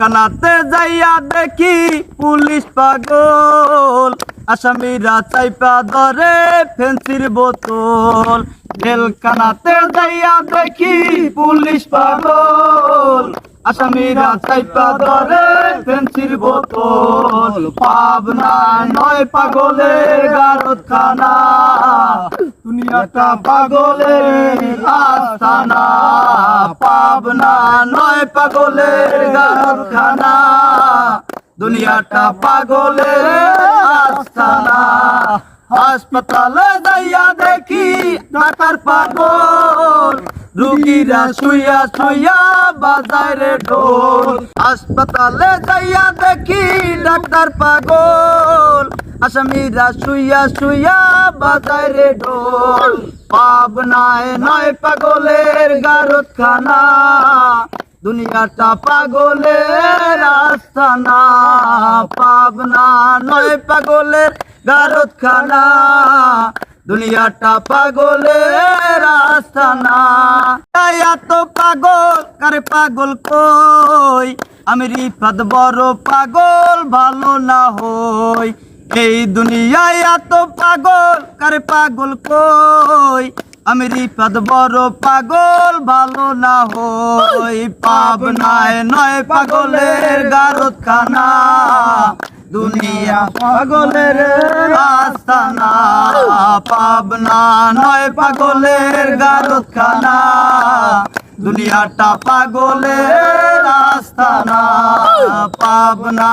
কানাতে যাইয়া দেখি পুলিশ পাগল। আসামিরা চাইপা ধরে ফেন্সির বোতল। জেল কানাতে যাইয়া দেখি পুলিশ পাগল। আসামিরা চাইপা ধরে ফেন্সির বোতল। পাবনা নয় পাগলের গারদ খানা দুনিয়াটা পাগলের আস্তানা। পাবনা নয় পাগলের গারদ খানা দুনিয়াটা পাগলের আস্তানা। হাসপাতালে যাইয়া দেখি ডাক্তার পাগল। রুগীরা শুইয়া শুইয়া বাজারে ঢোল। হাসপাতালে যাইয়া দেখি ডাক্তার পাগল। আসামিরা শুইয়া শুইয়া বাজারে ঢোল। পাবনায় নয় পাগলের গারদ খানা দুনিয়াটা পাগলের আস্তানা পাবনা নয় পাগলের গারদ খানা দুনিয়াটা পাগলের আস্তানা এত পাগল, কারে পাগল কই? আমি রিফাত বড় পাগল, ভালো না হই। এই দুনিয়ায় এত পাগল, কারে পাগল কই? আমি রিফাত বড় পাগল ভালো না হই পাবনায় নয় পাগলের গারদ খানা দুনিয়া পাগলের আস্তানা। পাবনা নয় পাগলের গারদ খানা দুনিয়াটা পাগলের আস্তানা। পাবনা